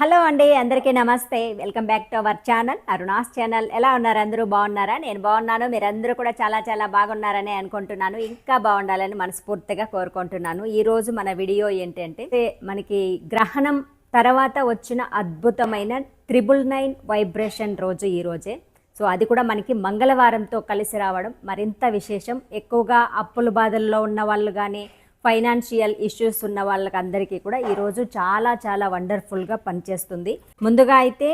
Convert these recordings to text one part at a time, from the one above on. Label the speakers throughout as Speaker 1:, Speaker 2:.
Speaker 1: Hello అండి అందరికీ నమస్తే. Welcome back to our channel Aruna's channel. ఎలా ఉన్నారు? అందరూ బాగున్నారా? నేను బాగున్నాను. మీరందరూ కూడా చాలా చాలా బాగున్నారని అనుకుంటున్నాను. ఇంకా బాగుండాలని మనస్ఫూర్తిగా కోరుకుంటున్నాను. ఈరోజు మన వీడియో ఏంటంటే మనకి గ్రహణం తర్వాత వచ్చిన అద్భుతమైన త్రిబుల్ నైన్ వైబ్రేషన్ రోజు ఈరోజే సో అది కూడా మనకి మంగళవారంతో కలిసి రావడం మరింత విశేషం. ఎక్కువగా అప్పుల బాధల్లో ఉన్న వాళ్ళు కానీ ఫైనాన్షియల్ ఇష్యూస్ ఉన్న వాళ్ళకి అందరికీ కూడా ఈరోజు చాలా చాలా వండర్ఫుల్గా పనిచేస్తుంది. ముందుగా అయితే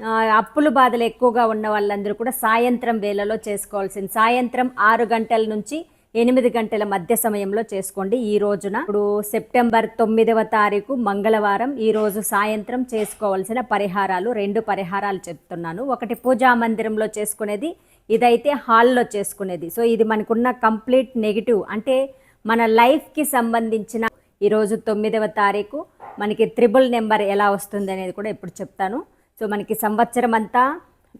Speaker 1: అప్పులు అప్పుల బాధలు ఎక్కువగా ఉన్న వాళ్ళందరూ కూడా సాయంత్రం వేళలో చేసుకోవాల్సింది. సాయంత్రం ఆరు గంటల నుంచి ఎనిమిది గంటల మధ్య సమయంలో చేసుకోండి. ఈ రోజున ఇప్పుడు సెప్టెంబర్ తొమ్మిదవ తారీఖు మంగళవారం ఈ రోజు సాయంత్రం చేసుకోవాల్సిన పరిహారాలు రెండు పరిహారాలు చెప్తున్నాను. ఒకటి పూజా మందిరంలో చేసుకునేది ఇదైతే హాల్లో చేసుకునేది. సో ఇది మనకున్న కంప్లీట్ నెగిటివ్. అంటే మన లైఫ్కి సంబంధించిన ఈరోజు తొమ్మిదవ తారీఖు మనకి త్రిబుల్ నెంబర్ ఎలా వస్తుంది అనేది కూడా ఇప్పుడు చెప్తాను. సో మనకి సంవత్సరం అంతా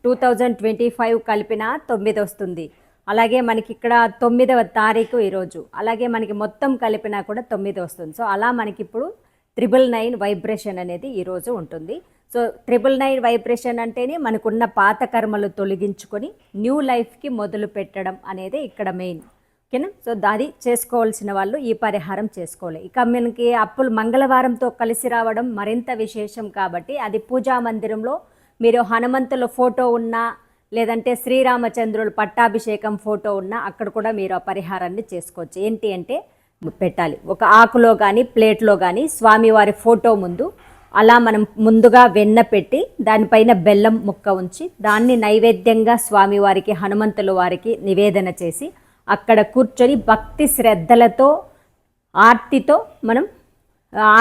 Speaker 1: టూ థౌజండ్ ట్వంటీ ఫైవ్ కలిపిన తొమ్మిది వస్తుంది. అలాగే మనకి ఇక్కడ తొమ్మిదవ తారీఖు ఈరోజు అలాగే మనకి మొత్తం కలిపినా కూడా తొమ్మిది వస్తుంది. సో అలా మనకి ఇప్పుడు త్రిబుల్ నైన్ వైబ్రేషన్ అనేది ఈరోజు ఉంటుంది. సో ట్రిపుల్ నైన్ వైబ్రేషన్ అంటేనే మనకున్న పాత కర్మలు తొలగించుకొని న్యూ లైఫ్కి మొదలు పెట్టడం అనేది ఇక్కడ మెయిన్. ఓకేనా? సో దాది చేసుకోవాల్సిన వాళ్ళు ఈ పరిహారం చేసుకోవాలి. ఇక మనకి అప్పులు మంగళవారంతో కలిసి రావడం మరింత విశేషం కాబట్టి అది పూజా మందిరంలో మీరు హనుమంతుల ఫోటో ఉన్నా లేదంటే శ్రీరామచంద్రుల పట్టాభిషేకం ఫోటో ఉన్నా అక్కడ కూడా మీరు ఆ పరిహారాన్ని చేసుకోవచ్చు. ఏంటి అంటే పెట్టాలి. ఒక ఆకులో కానీ ప్లేట్లో కానీ స్వామివారి ఫోటో ముందు అలా మనం ముందుగా వెన్న పెట్టి దానిపైన బెల్లం ముక్క ఉంచి దాన్ని నైవేద్యంగా స్వామివారికి హనుమంతుల వారికి నివేదన చేసి అక్కడ కూర్చొని భక్తి శ్రద్ధలతో ఆర్తితో మనం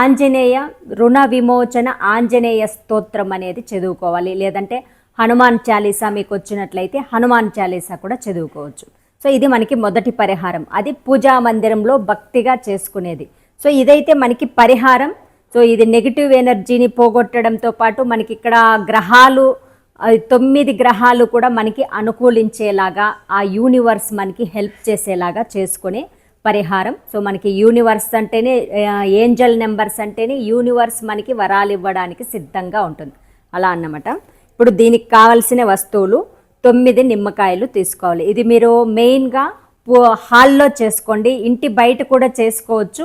Speaker 1: ఆంజనేయ రుణ విమోచన ఆంజనేయ స్తోత్రం అనేది చదువుకోవాలి. లేదంటే హనుమాన్ చాలీసా మీకు వచ్చినట్లయితే హనుమాన్ చాలీసా కూడా చదువుకోవచ్చు. సో ఇది మనకి మొదటి పరిహారం. అది పూజా మందిరంలో భక్తిగా చేసుకునేది. సో ఇదైతే మనకి పరిహారం. సో ఇది నెగిటివ్ ఎనర్జీని పోగొట్టడంతో పాటు మనకి ఇక్కడ గ్రహాలు తొమ్మిది గ్రహాలు కూడా మనకి అనుకూలించేలాగా ఆ యూనివర్స్ మనకి హెల్ప్ చేసేలాగా చేసుకునే పరిహారం. సో మనకి యూనివర్స్ అంటేనే ఏంజల్ నెంబర్స్ అంటేనే యూనివర్స్ మనకి వరాలు ఇవ్వడానికి సిద్ధంగా ఉంటుంది. అలా అన్నమాట. ఇప్పుడు దీనికి కావలసిన వస్తువులు తొమ్మిది నిమ్మకాయలు తీసుకోవాలి. ఇది మీరు మెయిన్గా హాల్లో చేసుకోండి. ఇంటి బయట కూడా చేసుకోవచ్చు.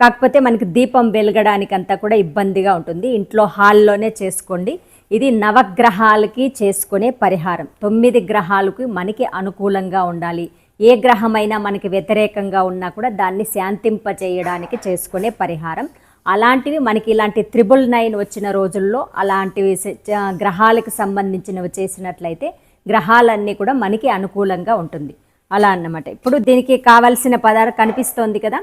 Speaker 1: కాకపోతే మనకి దీపం వెలగడానికి అంతా కూడా ఇబ్బందిగా ఉంటుంది. ఇంట్లో హాల్లోనే చేసుకోండి. ఇది నవగ్రహాలకి చేసుకునే పరిహారం. తొమ్మిది గ్రహాలకు మనకి అనుకూలంగా ఉండాలి. ఏ గ్రహమైనా మనకి వ్యతిరేకంగా ఉన్నా కూడా దాన్ని శాంతింపచేయడానికి చేసుకునే పరిహారం. అలాంటివి మనకి ఇలాంటి త్రిబుల్ నైన్ వచ్చిన రోజుల్లో అలాంటివి గ్రహాలకు సంబంధించినవి చేసినట్లయితే గ్రహాలన్నీ కూడా మనకి అనుకూలంగా ఉంటుంది. అలా అన్నమాట. ఇప్పుడు దీనికి కావలసిన పదార్థం కనిపిస్తోంది కదా.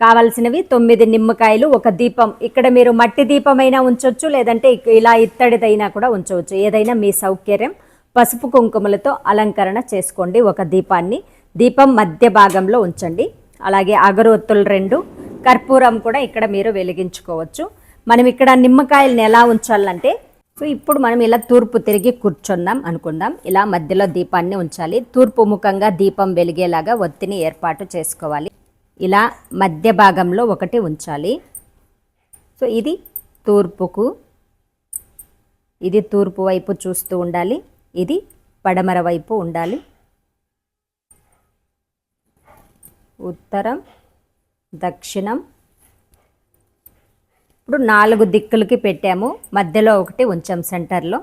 Speaker 1: కావలసినవి తొమ్మిది నిమ్మకాయలు ఒక దీపం. ఇక్కడ మీరు మట్టి దీపమైనా ఉంచవచ్చు లేదంటే ఇలా ఇత్తడిదైనా కూడా ఉంచవచ్చు. ఏదైనా మీ సౌకర్యం. పసుపు కుంకుమలతో అలంకరణ చేసుకోండి ఒక దీపాన్ని. దీపం మధ్య భాగంలో ఉంచండి. అలాగే అగరొత్తులు రెండు కర్పూరం కూడా ఇక్కడ మీరు వెలిగించుకోవచ్చు. మనం ఇక్కడ నిమ్మకాయలను ఎలా ఉంచాలంటే సో ఇప్పుడు మనం ఇలా తూర్పు తిరిగి కూర్చున్నాం అనుకుందాం. ఇలా మధ్యలో దీపాన్ని ఉంచాలి. తూర్పు ముఖంగా దీపం వెలిగేలాగా ఒత్తిని ఏర్పాటు చేసుకోవాలి. ఇలా మధ్య భాగంలో ఒకటి ఉంచాలి. సో ఇది తూర్పుకు ఇది తూర్పు వైపు చూస్తూ ఉండాలి ఇది పడమర వైపు ఉండాలి. ఉత్తరం దక్షిణం. ఇప్పుడు నాలుగు దిక్కులకి పెట్టాము మధ్యలో ఒకటి ఉంచాం సెంటర్లో.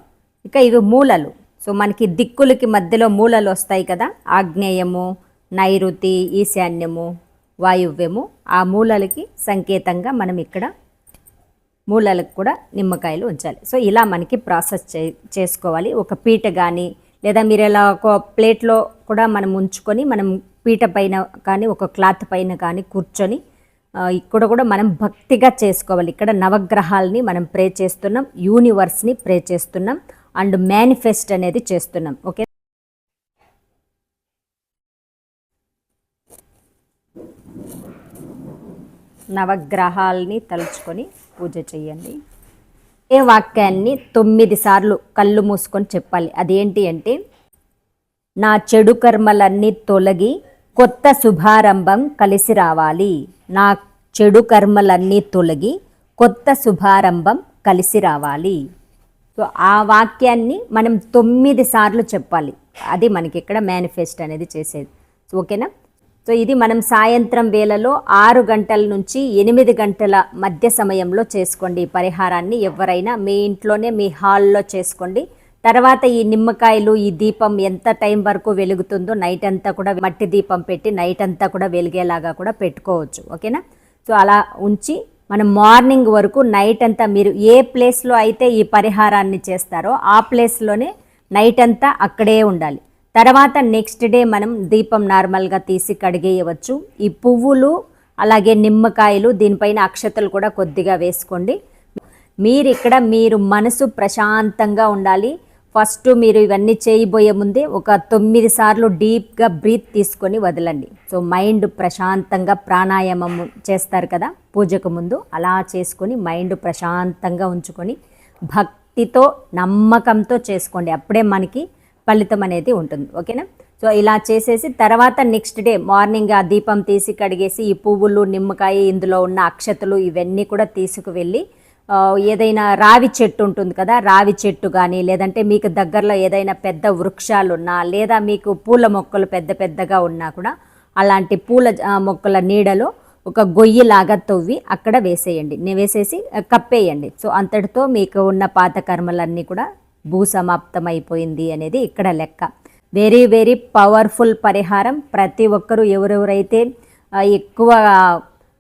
Speaker 1: ఇక ఇవి మూలలు. సో మనకి దిక్కులకి మధ్యలో మూలలు వస్తాయి కదా ఆగ్నేయము నైరుతి ఈశాన్యము. వాయువ్యము ఆ మూలలకి సంకేతంగా మనం ఇక్కడ మూలలకు కూడా నిమ్మకాయలు ఉంచాలి. సో ఇలా మనకి ప్రాసెస్ చే చేసుకోవాలి. ఒక పీట కానీ లేదా మీరు ఇలా ఒక ప్లేట్లో కూడా మనం ఉంచుకొని మనం పీట పైన కానీ ఒక క్లాత్ పైన కానీ కూర్చొని ఇక్కడ కూడా మనం భక్తిగా చేసుకోవాలి. ఇక్కడ నవగ్రహాలని మనం ప్రే చేస్తున్నాం యూనివర్స్ని ప్రే చేస్తున్నాం అండ్ మేనిఫెస్ట్ అనేది చేస్తున్నాం. ఓకే? నవగ్రహాల్ని తలుచుకొని పూజ చేయండి ఏ వాక్యాన్ని తొమ్మిది సార్లు కళ్ళు మూసుకొని చెప్పాలి. అదేంటి అంటే నా చెడు కర్మలన్నీ తొలగి కొత్త శుభారంభం కలిసి రావాలి. నా చెడు కర్మలన్నీ తొలగి కొత్త శుభారంభం కలిసి రావాలి. సో ఆ వాక్యాన్ని మనం తొమ్మిది సార్లు చెప్పాలి. అది మనకి ఇక్కడ మేనిఫెస్ట్ అనేది చేసేది. ఓకేనా? సో ఇది మనం సాయంత్రం వేళలో ఆరు గంటల నుంచి ఎనిమిది గంటల మధ్య సమయంలో చేసుకోండి ఈ పరిహారాన్ని. ఎవరైనా మీ ఇంట్లోనే మీ హాల్లో చేసుకోండి. తర్వాత ఈ నిమ్మకాయలు ఈ దీపం ఎంత టైం వరకు వెలుగుతుందో నైట్ అంతా కూడా మట్టి దీపం పెట్టి నైట్ అంతా కూడా వెలిగేలాగా కూడా పెట్టుకోవచ్చు. ఓకేనా? సో అలా ఉంచి మనం మార్నింగ్ వరకు నైట్ అంతా మీరు ఏ ప్లేస్లో అయితే ఈ పరిహారాన్ని చేస్తారో ఆ ప్లేస్లోనే నైట్ అంతా అక్కడే ఉండాలి. తర్వాత నెక్స్ట్ డే మనం దీపం నార్మల్గా తీసి కడిగేయవచ్చు. ఈ పువ్వులు అలాగే నిమ్మకాయలు దీనిపైన అక్షతలు కూడా కొద్దిగా వేసుకోండి. మీరు ఇక్కడ మీరు మనసు ప్రశాంతంగా ఉండాలి. ఫస్ట్ మీరు ఇవన్నీ చేయబోయే ముందే ఒక తొమ్మిది సార్లు డీప్గా బ్రీత్ తీసుకొని వదలండి. సో మైండ్ ప్రశాంతంగా ప్రాణాయామం చేస్తారు కదా పూజకు ముందు. అలా చేసుకొని మైండ్ ప్రశాంతంగా ఉంచుకొని భక్తితో నమ్మకంతో చేసుకోండి. అప్పుడే మనకి ఫలితం అనేది ఉంటుంది. ఓకేనా? సో ఇలా చేసేసి తర్వాత నెక్స్ట్ డే మార్నింగ్ ఆ దీపం తీసి కడిగేసి ఈ పువ్వులు నిమ్మకాయ ఇందులో ఉన్న అక్షతలు ఇవన్నీ కూడా తీసుకువెళ్ళి ఏదైనా రావి చెట్టు ఉంటుంది కదా రావి చెట్టు కానీ లేదంటే మీకు దగ్గరలో ఏదైనా పెద్ద వృక్షాలు ఉన్నా లేదా మీకు పూల మొక్కలు పెద్ద పెద్దగా ఉన్నా కూడా అలాంటి పూల మొక్కల నీడలో ఒక గొయ్యిలాగా తవ్వి అక్కడ వేసేయండి. నేను వేసేసి కప్పేయండి. సో అంతటితో మీకు ఉన్న పాత కర్మలన్నీ కూడా భూసమాప్తమైపోయింది అయిపోయింది అనేది ఇక్కడ లెక్క. వెరీ వెరీ పవర్ఫుల్ పరిహారం. ప్రతి ఒక్కరూ ఎవరెవరైతే ఎక్కువ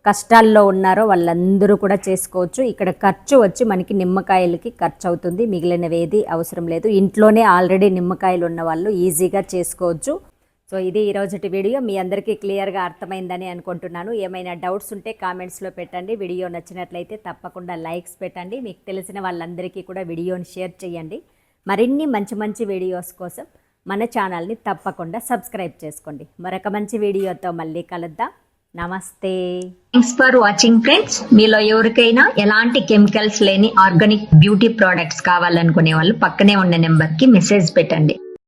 Speaker 1: కష్టాల్లో ఉన్నారో వాళ్ళందరూ కూడా చేసుకోవచ్చు. ఇక్కడ ఖర్చు వచ్చి మనకి నిమ్మకాయలకి ఖర్చు అవుతుంది మిగిలినవేది అవసరం లేదు. ఇంట్లోనే ఆల్రెడీ నిమ్మకాయలు ఉన్న వాళ్ళు ఈజీగా చేసుకోవచ్చు. సో ఇది ఈరోజుటి వీడియో. మీ అందరికీ క్లియర్గా అర్థమైందని అనుకుంటున్నాను. ఏమైనా డౌట్స్ ఉంటే కామెంట్స్లో పెట్టండి. వీడియో నచ్చినట్లయితే తప్పకుండా లైక్స్ పెట్టండి. మీకు తెలిసిన వాళ్ళందరికీ కూడా వీడియోని షేర్ చేయండి. మరిన్ని మంచి మంచి వీడియోస్ కోసం మన ఛానల్ని తప్పకుండా సబ్స్క్రైబ్ చేసుకోండి. మరొక మంచి వీడియోతో మళ్ళీ కలుద్దాం. నమస్తే.
Speaker 2: థ్యాంక్స్ ఫర్ వాచింగ్ ఫ్రెండ్స్ మీలో ఎవరికైనా ఎలాంటి కెమికల్స్ లేని ఆర్గానిక్ బ్యూటీ ప్రోడక్ట్స్ కావాలనుకునే వాళ్ళు పక్కనే ఉన్న నెంబర్కి మెసేజ్ పెట్టండి.